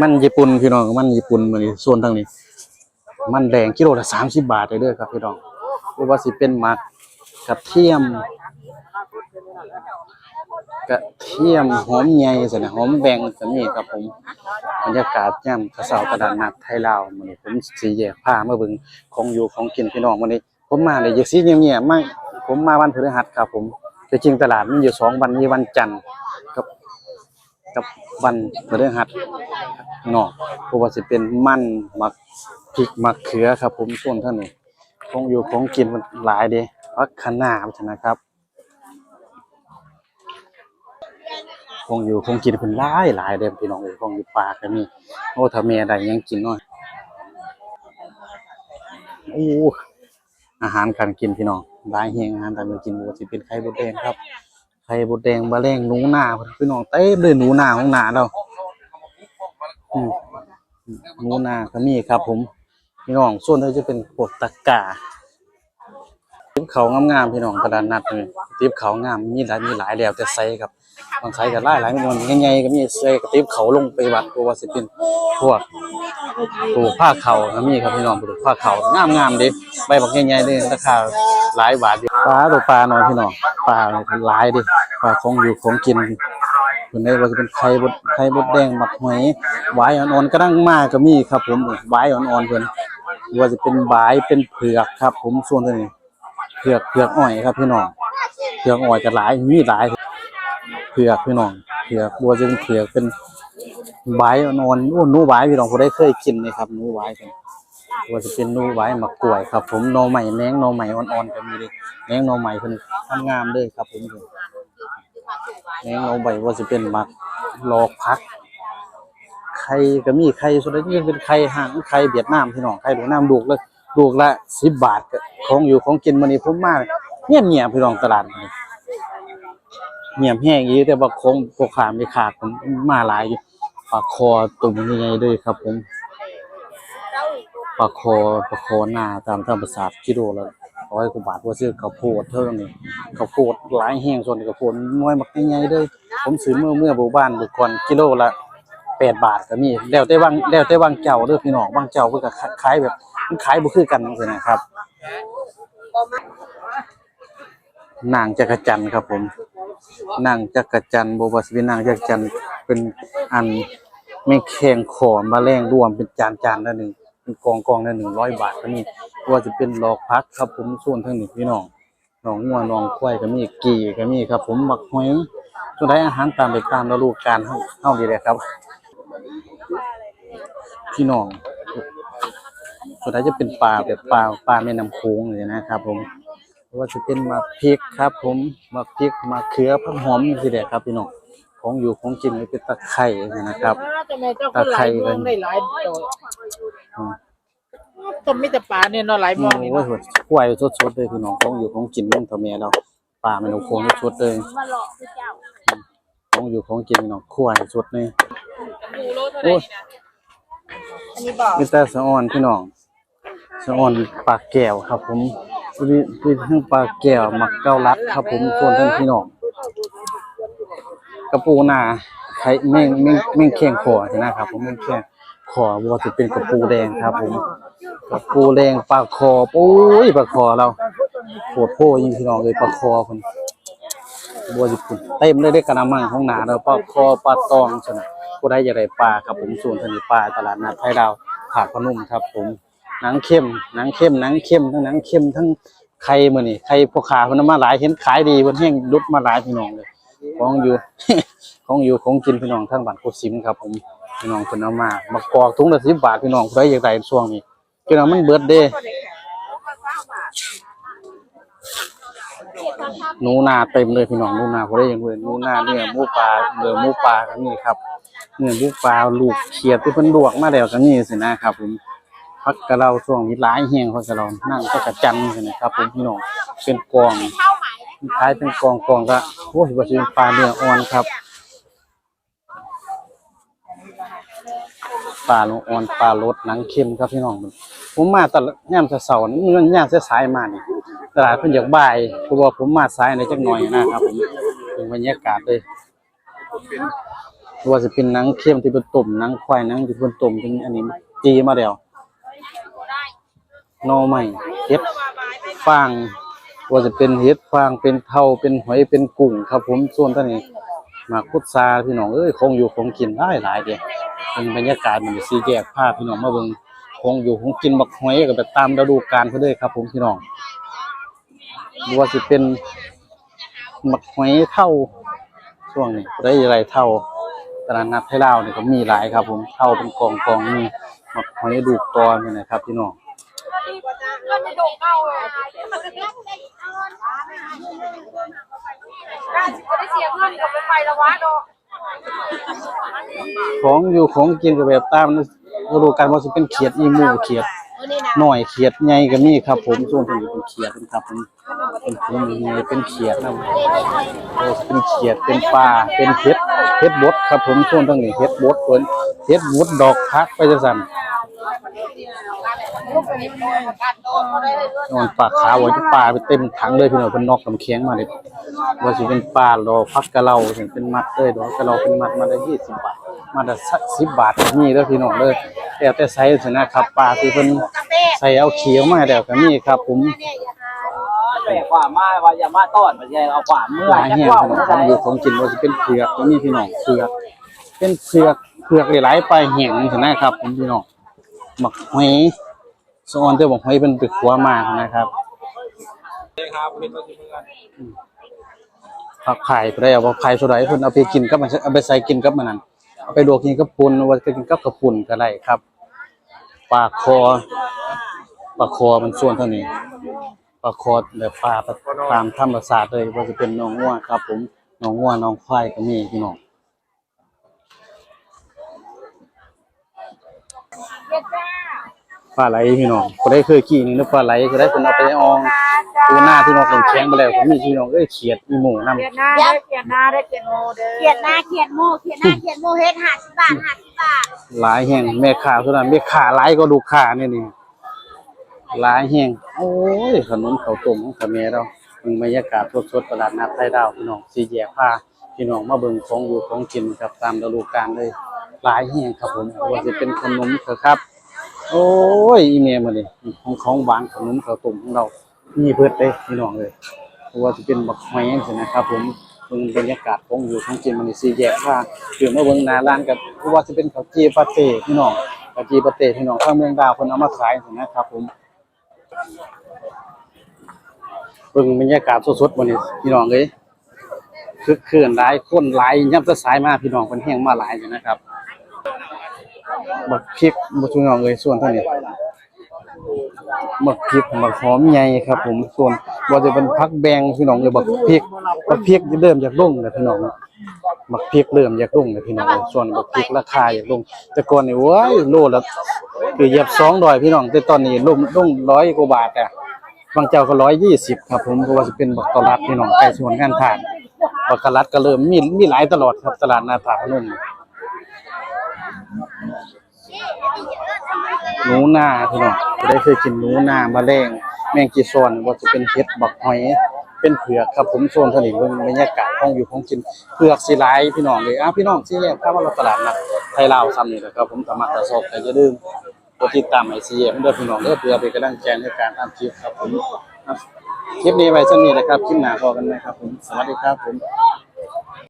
มันญี่ปุ่นพี่น้องมันญี่ปุ่นมันส่วนทางนี้ มันแดงกิโลละสามสิบบาทเลยเด้อครับพี่น้องหรือว่าสิเป็นหมักกระเทียมกระเทียมหอมใหญ่สินะหอมแบงก็มีครับผมบรรยากาศย่ำกระเสากระดานนัดไทยลาวมื้อนี้ผมสีแยกผ้ามาเบิ่งของอยู่ของกินพี่น้องมื้อนี้ผมมาเลยอยากสิเงียบๆมาผมมาวันพฤหัสครับผมแต่จริงตลาดมันอยู่สองวันมีวันจันทร์ กับกับวันพฤหัสเนาะเพราะว่าสิเป็นมันมักพริกมักเขือครับ ผมส่วนเท่านี้ของอยู่ของกินมันหลายเด้พักคะน้าพัฒนะครับคงอยู่คงกินเพิ่นหลายหลายเด้อพี่น้องเอ้ยคงอยู่ป่าก็มีโอ้ถ้าแม่ได้ยังกินน้อยโอ้อาหารการกินพี่น้องหลายแฮงอาหารการกินบ่ว่าสิเป็นไข่มดแดงครับ ไข่มดแดงมะแรงหนูนาพี่น้องเต็มเลยหนูนาของนาเราอืมหนูนาก็มีครับ ผมพี่น้องส่วนที่จะเป็นพวกตะกร้าติ๊บเขางามๆพี่น้องกระดานนัดนี่ติ๊บเขางามมีหลายมีหลายแล้วแต่ไซส์ครับบางไซส์ก็หลายหลายมันใหญ่ๆก็มีใส่กระติบเขาลงไปวัดเพราะว่าสิเป็นพวกปลูกผ้าเขาก็มีครับพี่น้องปลูกผ้าเขางามๆเดิใบบักใหญ่ๆเลยราคาหลายบาทอยู่ ปลาตัวปลาหน่อยพี่น้องปลาเนี่ยหลายดิปลาของอยู่ของกินคนนี้ว่าจะเป็นไข่บดไข่บดแดงหมักหอยหวายอ่อนๆก็ดังมากก็มีครับ ผมหวายอ่อนๆเพิ่นว่าจะเป็นบายเป็นเผือกครับ ผมส่วนตัวนี้เผือกเผือกอ้อยครับพี่น้องเผือกอ้อยก็หลายมีหลายเผือกพี่น้องเผือกบัวจะเป็นเผือกเป็นใบอ่อนๆโอ้หนูใบพี่น้องผมได้เคยกินเลยครับหนูใบกัน บัวจะเป็นนูใบมะกล้วยครับ ผมนอใหม่แมงนอใหม่อ่อนๆก็มีเลยแมงนอใหม่เพิ่นทำงามเลยครับผมแมงนอใบว่าจะเป็นมักลอกพักไข่ก็มีไข่ส่วนนี้เป็นไข่ห่างไข่เวียดนามพี่น้องไข่เวียดนามลูกเลยลูกละสิบบาทของอยู่ของกินมื้อนี้ผมมากเงียบๆพี่น้องตลาดนี้เงียบแห้งอีแต่ว่าคงพวกขามไม่ขาดผมมาหลายอยู่ปลาคอตุ่มยังไงด้วยครับผม ปลาคอปลาคอหน้าตามธรรมศาสตร์กิโลละร้อยกว่าบาทว่าซื้อข้าวโพดเท่านี้ข้าวโพดหลายแห้งส่วนข้าวโพดน้อยมักยังไงเลยผมซื้อเมื่อเมื่อบุบ้านบุก่อนกิโลละแปดบาทก็มีแล้วแต่บางแล้วแต่บางเจ้าเด้อพี่น้องบางเจ้าเพิ่นก็ขายแบบมันขายบ่คือกันจังซี่นะครับนางจักรจันครับผมนางจักรจันทร์บว่าสิเป็นนางจักรจันเป็นอันไม่แข่งขอมาแรงรวมเป็นจานจานละหนึ่ง เป็นกองกองละหนึ่งร้อยบาทก็มีว่าจะเป็นหลอกพักครับ ผมส่วนทั้งนี้พี่น้องน้องงัวน้องควายก็มีกี่ก็มีครับ ผมหมักหอยส่วนได้อาหารตามไปตามฤดูกาลเฮาเฮาดีเลยครับ พี่น้องส่วนใดจะเป็นปลาแบบปลาปลาแม่น้ำโขงเลยนะครับ ผมว่าจะเป็นมาพริกครับ ผมมาพริกมาเขือผักหอมสิแหละครับพี่น้อง ของอยู่ของกินก็เป็นตะไคร้นะครับแต่แม่เจ้าก็หลายมองได้หลายตัวอืมต้มมิตรปลาเนี่ยเนาะหลายมองนี่โอ้ยเนาะกล้วยสดๆเลยพี่น้องของอยู่ของกินเรื่องทำเมียเราปลาเมนูโค้งสดๆเลยมาหลอกคือเจ้าของอยู่ของกินพี่น้องกล้วยสดเลยดูโลเท่าไหร่นี่นะอันนี้บอกมีแต่สะออนพี่น้องสะออนปลาแก้วครับ ผมมีมีทั้งปลาแก้วหมักเกาลัดครับ ผมส่วนท่านพี่น้อง กระปูนาไข่แม่งแม่งแม่งแข้งคอนะครับ ผมแม่งแข้งคอวัวจะเป็นกระปูแดงครับ ผมกระปูแดงปลาคอโอ้ยปลาคอเราปวดโพยิงพี่น้องเลยปลาคอคนบัวญี่ปุ่นเต็มเลยได้กระมังของหนาเราปลาคอปลาตองชนะผู้ใดอยากได้ปลาครับผมส่วนทางนี้ปลาตลาดนัดไทยดาวผาดพนุ่มครับ ผมหนังเข้มหนังเข้มหนังเข้มทั้งหนังเข้มทั้งไข่มือนี่ไข่พวกขาเพิ่นเอมาหลายเห็นขายดีเพิ่นแห้งดุดมาหลายพี่น้องเลย ของอยู่ ของอยู่ของกินพี่น้องทั้งบ้านโคสิมครับ ผมพี่น้องเพิ่นเอามามากอกถุงละ10บบาทพี่น้องผู้ใดอยากได้ช่วงนี้จนว่ามันเบิดเด้หนูนาเต็มเลยพี่น้องหนูนาเขาได้ยังเลยหนูนาเนี่ยมูปลาเนื้อมูปลาก็มีครับเนื้อมูปลาลูกเขียดที่เพิ่นลวกมาแล้วก็มีสินะครับผมพักกระเราช่วงนี้หลายแห้งพักกระเรานั่งก็กระจันสินะครับผมพี่น้องเป็นกอง คล้ายเป็นกองกองก็โอ้ยว่าสิเป็นปลาเนื้ออ่อนครับปลาลงอ่อนปลารสหนังเค็มครับพี่น้องผมมาตลอดย่ามเสาร์นี่มันย่ามสายมานี่ตลาดเพิ่นอยากบ่ายเพราะว่าผมมาสายในจักหน่อยนะครับผมเป็นบรรยากาศเลยว่าจะเป็นหนังเข้มที่เป็นต้มหนังควายหนังที่เป็นต้มเป็นอันนี้จีมาแล้วน่อไม้เห็ดฟาง ว่าจะเป็นเห็ดฟางเป็นเทาเป็นหอยเป็นกุ้งครับ ผมส่วนท่านนี้หมากพุทราพี่น้องเอ้ยคงอยู่คงกินได้หลายเดียเป็นบรรยากาศหมือนสีแยกภาพพี่น้องมาเบิ่งคงอยู่คงกินบักหอยกับแบบตามฤดูกาลเขาเลยครับ ผมพี่น้องว่าจะเป็นบักหอยเท่าช่วงนี้ได้อะไรเท่าตลาดนัดให้เล่าเนี่ยก็มีหลายครับ ผมเท่าเป็นกองกองมีหมักหอยดูกตอนนี่นะครับพี่น้อง ก็จะโดดเข้าเลยได้สิได้เสียเงินกับไปละวะดอกของอยู่ของกินก็แบบตามฤดูกาลว่าสิเป็นเขียดอีหมูเขียดหน่อยเขียดใหญ่ก็มีครับ ผมส่วนที่เป็นเขียดครับผมเป็นเขียดใหญ่เป็นเขียดนะเป็นเขียดเป็นปลาเป็นเห็ดเห็ดบดครับ ผมส่วนทั้งนี้เห็ดบดเพิ่นเห็ดบดดอกพักไปจังซั่น นอนปลาขาวไว้ที่ปลาไปเต็มถังเลยพี่น้องเป็นนอกน้ำแข็งมาเลยว่าสิเป็นปลาดอกพักกะเหล่าถึงเป็นมัดเลยดอกกะเหล่าเป็นมัดมาได้ยี่สิบบาท มาได้สักสิบบาทก็มีเด้อพี่น้องเลยแต่แต่ไซส์สินะครับปลาที่เพิ่นใส่เอาเขียวมาให้แล้วก็มีครับ ผมแต่ความมาว่าอย่ามาต้อนมันจะเอาความเมื่หอลายจะแห่งว่าขนมของอยู่ของกินว่าสิเป็นเผือกก็มีพี่น้องเผือกเป็นเผือกเผือกหลายๆปลายแห่งสินะครับผมพี่น้องหมักหอย สอนเด้อบอกหอยเป็นตึกขัวมากนะครับครับเป็นตัวจริงกันผักไผ่ไปได้เอาผักไผ่สดไหนเพิ่นเอาไปกินกับมันเอาไปใส่กินกับมันนั่นเอาไปลวกกินกับปุ่นเอาไปกินกับกระปุ่นก็ได้ครับปลาคอปลาคอมันส่วนเท่านี้ปลาคอแบบปลาตามธรรมชาติเลยว่าจะเป็นน้องงัวครับ ผมน้องงัวน้องควายก็มีพี่น้อง ปลาไหลพี่น้องก็ได้เคยกินนี่นะปลาไหลก็ได้เพิ่นเอาไปอองดูหน้าที่น้องแข็งไปแล้วก็มีพี่น้องเอ้ยเขียดมีหมูนำเขียนหน้าได้เขียนหน้าได้เขียนโมเด้อเขียนหน้าเขียนโมเขียนหน้าเขียนโมเฮ็ดห้าสิบบาทห้าสิบบาทหลายแห่งแม่ค้าเท่านั้นแม่ค้าหลายก็ลูกค้านี่นี่หลายแห่งโอ้ยขนมข้าวต้มของขแม่เราเบิ่งบรรยากาศสดๆตลาดนัดไทยดาวพี่น้องสีแยกพาพี่น้องมาเบิ่งของอยู่ของกินกับตามฤดูกาลเลยหลายแห่งครับผมว่าจะเป็นขนมเถอะครับ โอ้ยอีเมลมาเลยของของหวานขนมข้าวต้มของเรามีเพิดเลยพี่น้องเลยเพราะว่าจะเป็นบักหงซี่นะครับผมเบิ่งบรรยากาศของอยู่ของกินมันนี่สีแยกพาคือมาเบิ่งหน้าร้านกับเพราะว่าจะเป็นข้าวจีปาเต้พี่น้องข้าวจีปาเต้พี่น้องข้างเมืองดาวเพิ่นเอามาขายจังซี่นะครับผมเบิ่งบรรยากาศสดๆวันนี้พี่น้องเอ้ยคึกคืนหลายคนหลายย่ำแตะสายมากพี่น้องเพิ่นแห่งมาหลายจังนะครับ บักพริกบักชุนองเอ้ยส่วนเท่านี้บักพริกบักหอมใหญ่ครับ ผมส่วนว่าจะเป็นพักแบงพี่น้องเอ้ยบักพริกบักพริกเริ่มจากลุงเลยพี่น้องบักพริกเริ่มจากลุงเลยพี่น้องส่วนบักพริกราคาจากลุงแต่ก่อนนี่โว้ยโลละคือเหยียบ200พี่น้องแต่ตอนนี้ลุงลุง100กว่าบาทอะบางเจ้าก็120ครับ ผมเพราะว่าจะเป็นบักตลาดพี่น้องใกล้สวนงานทานบักกะลัดก็เริ่มมีมีหลายตลอดครับตลาดนาถาพนม หนูนาพี่น้องจะได้เคยกินหนูนาแมลงแมงจีซอนว่าจะเป็นเห็ดบักหอย เป็นเผือกครับผมโซนถนนเบิ่งบรรยากาศห้องอยู่ของกินเผือกสีลายพี่น้องเลยอ้าวพี่น้องสิแยกข้าว่าเราตลาดนัดไทยลาวซ้ำนี่แหละครับผมสามารถตรวจสอบแต่อย่าลืมกดติดตามไอซีเอ็มด้วยพี่น้องเด้อเพื่อเป็นกำลังใจในการทำคลิปครับผมคลิปนี้ไว้สักนี้นะครับคลิปหน้าพอกันไหมครับผมสวัสดีครับผม